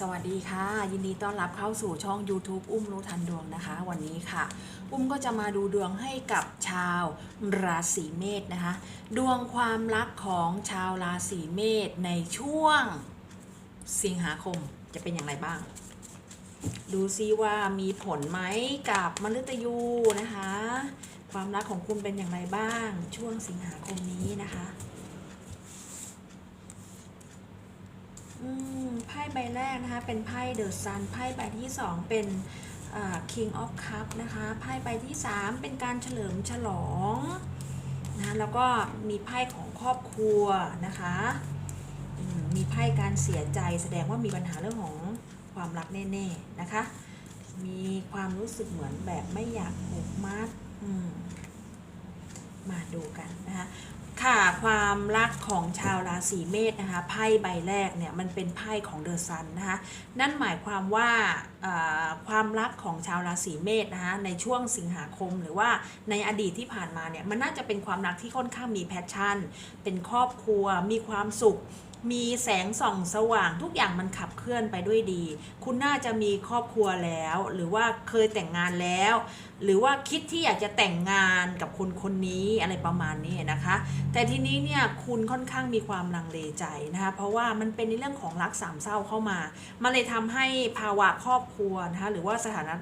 สวัสดีค่ะ ยินดีต้อนรับเข้าสู่ช่อง YouTube อุ้มรู้ทันดวงนะคะ วันนี้ค่ะ อุ้มก็จะมาดูดวงให้กับชาวราศีเมษนะคะ ดวงความรักของชาวราศีเมษในช่วงสิงหาคมจะเป็นอย่างไรบ้าง ดูซิว่ามีผลไหมกับมฤตยูนะคะ ความรักของคุณเป็นอย่างไรบ้าง ช่วงสิงหาคมนี้นะคะ อืม ไพ่ใบแรกนะคะ เป็นไพ่เดอะซันไพ่ใบที่ 2 เป็น King of Cup นะคะไพ่ใบที่ 3 เป็นการเฉลิมฉลองนะแล้วก็มีไพ่ของครอบครัวนะคะมมีไพ่การเสียใจแสดงว่ามีปัญหาเรื่องของความรักแน่ๆนะคะ มีความรู้สึกเหมือนแบบไม่อยากผูกมัดมมาดูกันนะคะค่ะความรักของชาวราศีเมษนะคะไพ่ใบแรกเนี่ยมันเป็นไพ่ของเดอะซันนะคะนั่นหมายความว่าความรักของชาวราศีเมษนะคะในช่วงสิงหาคมหรือว่าในอดีตที่ผ่านมาเนี่ยมันน่าจะเป็นความรักที่ค่อนข้างมีแพชชั่น เป็นครอบครัวมีความสุขมีแสงส่องสว่างทุกอย่างมันขับเคลื่อนไปด้วยดี คุณน่าจะมีครอบครัวแล้ว หรือว่าเคยแต่งงานแล้ว หรือว่าคิดที่อยากจะแต่งงานกับคนคนนี้อะไรประมาณนี้นะคะแต่ทีนี้เนี่ยคุณค่อนข้างมีความลังเลใจนะคะเพราะว่ามันเป็นในเรื่องของรักสามเศร้าเข้ามา มันเลยทำให้ภาวะครอบครัวนะคะหรือว่าสถานะ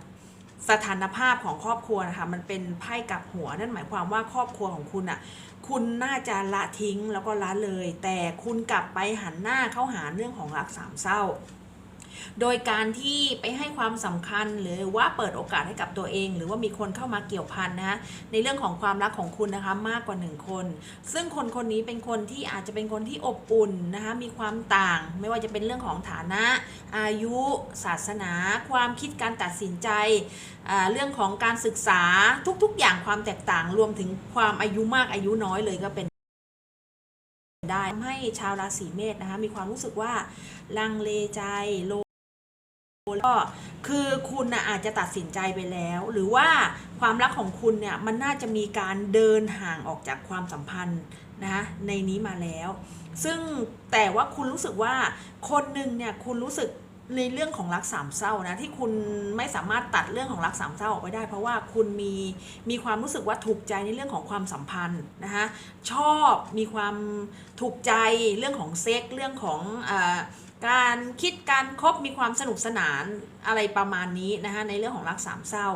สถานภาพของครอบครัวนะคะมันเป็นไพ่กับหัวนั่นหมายความว่าครอบครัวของคุณอะ่ะคุณน่าจะละทิ้งแล้วก็ละเลย แต่คุณกลับไปหันหน้าเข้าหาเรื่องของรักสามเศร้า โดยการที่ไปให้ความสำคัญหรือว่าเปิดโอกาสให้กับตัวเอง หรือว่ามีคนเข้ามาเกี่ยวพันนะคะในเรื่องของความรักของคุณนะคะมากกว่าหนึ่งคน ซึ่งคนคนนี้เป็นคนที่อาจจะเป็นคนที่อบอุ่นนะคะมีความต่าง ไม่ว่าจะเป็นเรื่องของฐานะ อายุ ศาสนา ความคิดการตัดสินใจเรื่องของการศึกษาทุกๆ อย่างความแตกต่างรวมถึงความอายุมากอายุน้อยเลยก็เป็น ได้ทำให้ชาวราศีเมษนะคะมีความรู้สึกว่าลังเลใจโลก็คือคุณนะอาจจะตัดสินใจไปแล้ว หรือว่าความรักของคุณเนี่ยมันน่าจะมีการเดินห่างออกจากความสัมพันธ์นะคะในนี้มาแล้ว ซึ่งแต่ว่าคุณรู้สึกว่าคนหนึ่งเนี่ยคุณรู้สึก ในเรื่องของรักสามเศร้านะที่คุณไม่สามารถตัดเรื่องของรักสามเศร้าออกไปได้ เพราะว่าคุณมีมีความรู้สึกว่าถูกใจในเรื่องของความสัมพันธ์นะคะชอบมีความถูกใจเรื่องของเซ็กเรื่องของอการคิดการคบมีความสนุกสนานอะไรประมาณนี้นะคะในเรื่องของรักสามเศร้า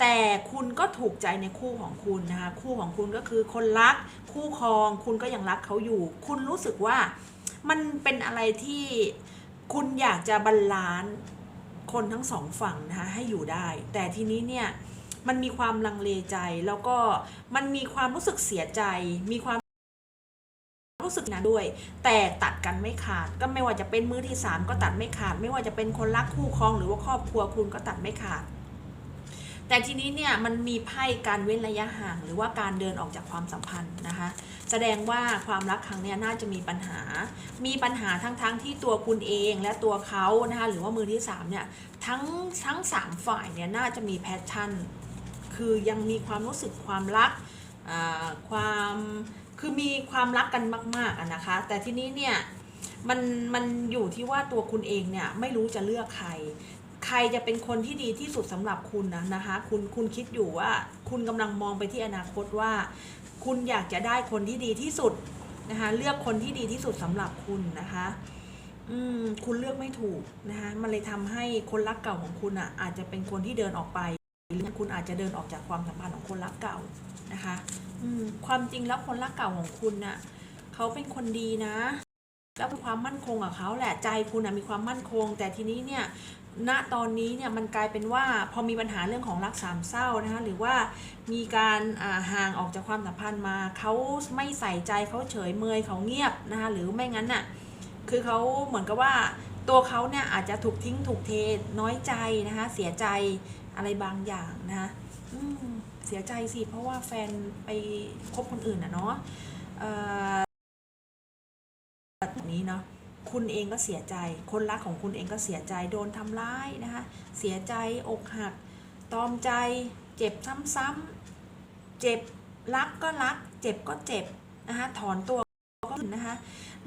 แต่คุณก็ถูกใจในคู่ของคุณนะคะคู่ของคุณก็คือคนรักคู่ครองคุณก็ยังรักเขาอยู่ คุณรู้สึกว่ามันเป็นอะไรที่ คุณอยากจะบาลานซ์คนทั้งสองฝั่งนะคะให้อยู่ได้ แต่ทีนี้เนี่ยมันมีความลังเลใจแล้วก็มันมีความรู้สึกเสียใจ มีความรู้สึกนะด้วย แต่ตัดกันไม่ขาด ก็ไม่ว่าจะเป็นมือที่สามก็ตัดไม่ขาด ไม่ว่าจะเป็นคนรักคู่ครองหรือว่าครอบครัวคุณก็ตัดไม่ขาด แต่ทีนี้เนี่ยมันมีไพ่การเว้นระยะห่าง หรือว่าการเดินออกจากความสัมพันธ์นะคะ แสดงว่าความรักครั้งนี้น่าจะมีปัญหา มีปัญหาทั้งๆทที่ตัวคุณเองและตัวเขานะคะหรือว่ามือที่สามเนี่ยทั้งทั้งสามฝ่ายเนี่ยน่าจะมีแพชชั่น คือยังมีความรู้สึกความรักอ่าความคือมีความรักกันมากๆนะคะ แต่ทีนี้เนี่ยมันมันอยู่ที่ว่าตัวคุณเองเนี่ยไม่รู้จะเลือกใคร ใครจะเป็นคนที่ดีที่สุดสำหรับคุณนะนะคะคุณคุณคิดอยู่ว่าคุณกำลังมองไปที่อนาคตว่า คุณอยากจะได้คนที่ดีที่สุดนะคะเลือกคนที่ดีที่สุดสำหรับคุณนะคะอืมคุณเลือกไม่ถูกนะคะมันเลยทำให้คนรักเก่าของคุณอะอาจจะเป็นคนที่เดินออกไปหรือคุณอาจจะเดินออกจากความสัมพันธ์ของคนรักเก่านะคะอืมความจริงแล้วคนรักเก่าของคุณน่ะเขาเป็นคนดีนะ แล้วเป็นความมั่นคงกับเขาแหละใจคุณมีความมั่นคง แต่ทีนี้เนี่ยณตอนนี้เนี่ยมันกลายเป็นว่าพอมีปัญหาเรื่องของรักสามเศร้านะคะหรือว่ามีการาห่างออกจากความสัมพันธ์มาเขาไม่ใส่ใจเขาเฉยเมยเขาเงียบนะคะหรือไม่งั้นน่ะคือเขาเหมือนกับว่าตัวเขาเนี่ยอาจจะถูกทิ้งถูกเทน้อยใจนะคะเสียใจอะไรบางอย่างนะคะเสียใจสิเพราะว่าแฟนไปคบคนอื่นอะเนาะ แบบนี้เนาะคุณเองก็เสียใจ คนรักของคุณเองก็เสียใจโดนทำร้ายนะคะเสียใจอกหัก ตอมใจ เจ็บซ้ำๆเจ็บรักก็รัก เจ็บก็เจ็บนะคะถอนตัวก็นะคะ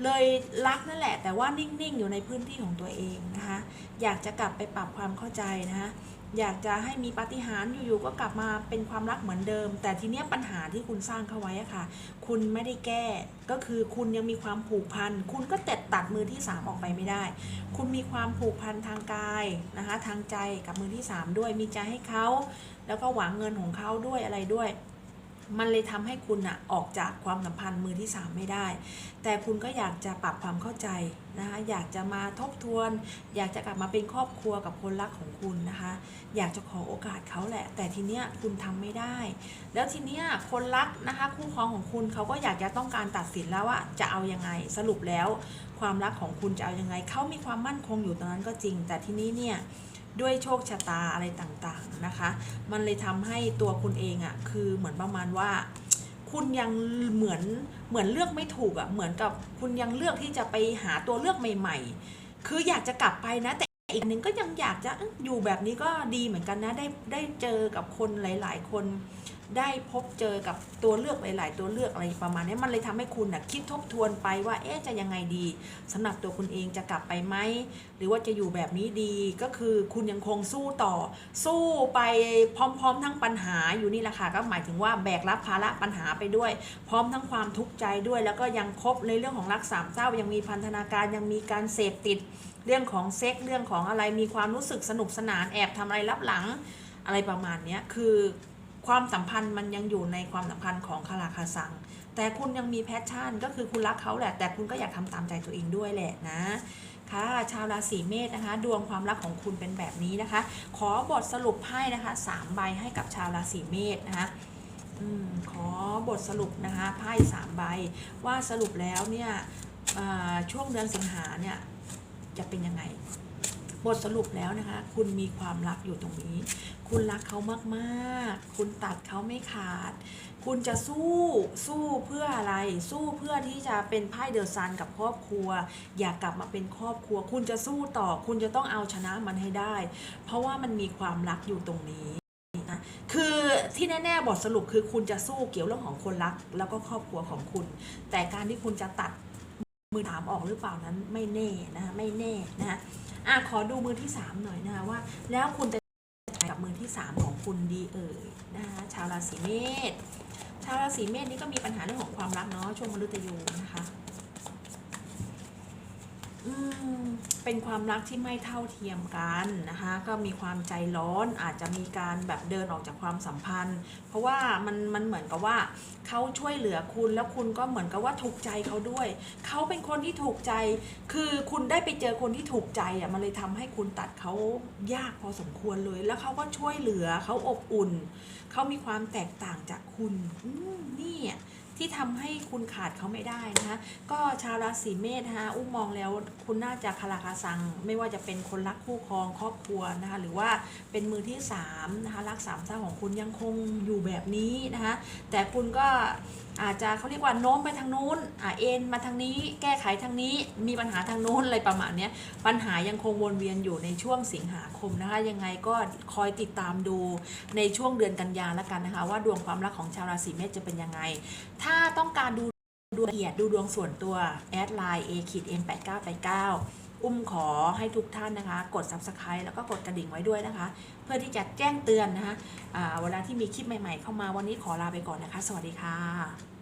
เลยรักนั่นแหละ แต่ว่านิ่งๆ อยู่ในพื้นที่ของตัวเองนะคะอยากจะกลับไปปรับความเข้าใจนะคะ อยากจะให้มีปาฏิหาริย์อยู่ๆก็กลับมาเป็นความรักเหมือนเดิม แต่ทีเนี้ยปัญหาที่คุณสร้างเข้าไว้ค่ะ คุณไม่ได้แก้ก็คือคุณยังมีความผูกพัน คุณก็เต็ดตัดมือที่ 3 ออกไปไม่ได้ คุณมีความผูกพันทางกายนะคะทางใจกับมือที่ 3 ด้วยมีใจให้เขา แล้วก็หวังเงินของเขาด้วยอะไรด้วย มันเลยทำให้คุณอะออกจากความสัมพันธ์มือที่ 3 ไม่ได้ แต่คุณก็อยากจะปรับความเข้าใจนะคะอยากจะมาทบทวน อยากจะกลับมาเป็นครอบครัวกับคนรักของคุณนะคะ อยากจะขอโอกาสเขาแหละ แต่ทีเนี้ยคุณทำไม่ได้ แล้วทีเนี้ยคนรักนะคะคู่ครองของคุณเขาก็อยากจะต้องการตัดสินแล้วว่าจะเอายังไงสรุปแล้ว ความรักของคุณจะเอายังไงเขามีความมั่นคงอยู่ตรงนั้นก็จริง แต่ทีนี้เนี่ย ด้วยโชคชะตาอะไรต่างๆนะคะ มันเลยทำให้ตัวคุณเองอะ่ะคือเหมือนประมาณว่า คุณยังเหมือนเหมือนเลือกไม่ถูกอะ่ะเหมือนกับคุณยังเลือกที่จะไปหาตัวเลือกใหม่ ๆ คืออยากจะกลับไปนะแต่อีกหนึ่งก็ยังอยากจะอยู่แบบนี้ก็ดีเหมือนกันนะได้ได้เจอกับคนหลาย ๆ คน ได้พบเจอกับตัวเลือกหลาย ๆ ตัวเลือกอะไรประมาณนี้มันเลยทำให้คุณนะคิดทบทวนไปว่าเอ๊ะจะยังไงดีสำหรับตัวคุณเองจะกลับไปไหมหรือว่าจะอยู่แบบนี้ดีก็คือคุณยังคงสู้ต่อ สู้ไปพร้อม ๆ ทั้งปัญหาอยู่นี่แหละค่ะก็หมายถึงว่าแบกรับภาระปัญหาไปด้วย พร้อมทั้งความทุกข์ใจด้วย แล้วก็ยังครบในเรื่องของรักสามเศร้ายังมีพันธนาการยังมีการเสพติดเรื่องของเซ็กเรื่องของอะไรมีความรู้สึกสนุกสนานแอบทำอะไรลับหลังอะไรประมาณนี้คือ ความสัมพันธ์มันยังอยู่ในความสัมพันธ์ของคาราคาซัง แต่คุณยังมีแพชชั่น ก็คือคุณรักเขาแหละ แต่คุณก็อยากทำตามใจตัวเองด้วยแหละนะค่ะชาวราศีเมษนะคะ ดวงความรักของคุณเป็นแบบนี้นะคะ ขอบทสรุปไพ่นะคะสามใบให้กับชาวราศีเมษนะคะอขอบทสรุปนะคะไพ่สามใบว่าสรุปแล้วเนี่ยช่วงเดือนสิงหาเนี่ยจะเป็นยังไง บทสรุปแล้วนะคะ คุณมีความรักอยู่ตรงนี้ คุณรักเขามากๆ คุณตัดเขาไม่ขาด คุณจะสู้สู้เพื่ออะไร สู้เพื่อที่จะเป็นไพ่เดอะซันกับครอบครัว อยากกลับมาเป็นครอบครัว คุณจะสู้ต่อ คุณจะต้องเอาชนะมันให้ได้ เพราะว่ามันมีความรักอยู่ตรงนี้นะคือที่แน่ๆบทสรุปคือคุณจะสู้เกี่ยวเรื่องของคนรัก แล้วก็ครอบครัวของคุณ แต่การที่คุณจะตัด มือถามออกหรือเปล่านั้นไม่แน่นะคะไม่แน่นะคะอะขอดูมือที่สามหน่อยนะคะว่า แล้วคุณจะกับมือที่สามของคุณดีเอ่ยนะคะชาวราศีเมษชาวราศีเมษนี่ก็มีปัญหาเรื่องของความรักเนาะช่วงมฤตยูนะคะ เป็นความรักที่ไม่เท่าเทียมกันนะคะก็มีความใจร้อนอาจจะมีการแบบเดินออกจากความสัมพันธ์ เพราะว่ามันมันเหมือนกับว่าเขาช่วยเหลือคุณแล้วคุณก็เหมือนกับว่าถูกใจเขาด้วย เขาเป็นคนที่ถูกใจ คือคุณได้ไปเจอคนที่ถูกใจอะมันเลยทำให้คุณตัดเขายากพอสมควรเลย แล้วเขาก็ช่วยเหลือเขาอบอุ่น เขามีความแตกต่างจากคุณนี่ ที่ทำให้คุณขาดเขาไม่ได้นะคะก็ชาวราศีเมษนะคะอุ้มมองแล้วคุณน่าจะคาราคาซัง ไม่ว่าจะเป็นคนรักคู่ครองครอบครัวนะคะหรือว่าเป็นมือที่สามนะคะรักสามเศร้าของคุณยังคงอยู่แบบนี้นะคะแต่คุณก็ อาจจะเขาเรียกว่าโน้มไปทางนู้นอ่าเอ็นมาทางนี้แก้ไขทางนี้มีปัญหาทางนู้นอะไรประมาณนี้ปัญหายังคงวนเวียนอยู่ในช่วงสิงหาคมนะคะ ยังไงก็คอยติดตามดูในช่วงเดือนกันยาแล้วกันนะคะ ว่าดวงความรักของชาวราศีเมษจะเป็นยังไง ถ้าต้องการดูดวงละเอียดดูดวงส่วนตัวแอดไลน์ a ขีด m 8 9 8 9 อุ้มขอให้ทุกท่านนะคะ กด subscribe แล้วก็กดกระดิ่งไว้ด้วยนะคะ เพื่อที่จะแจ้งเตือนนะคะเวลาที่มีคลิปใหม่ ๆ เข้ามาวันนี้ขอลาไปก่อนนะคะ สวัสดีค่ะ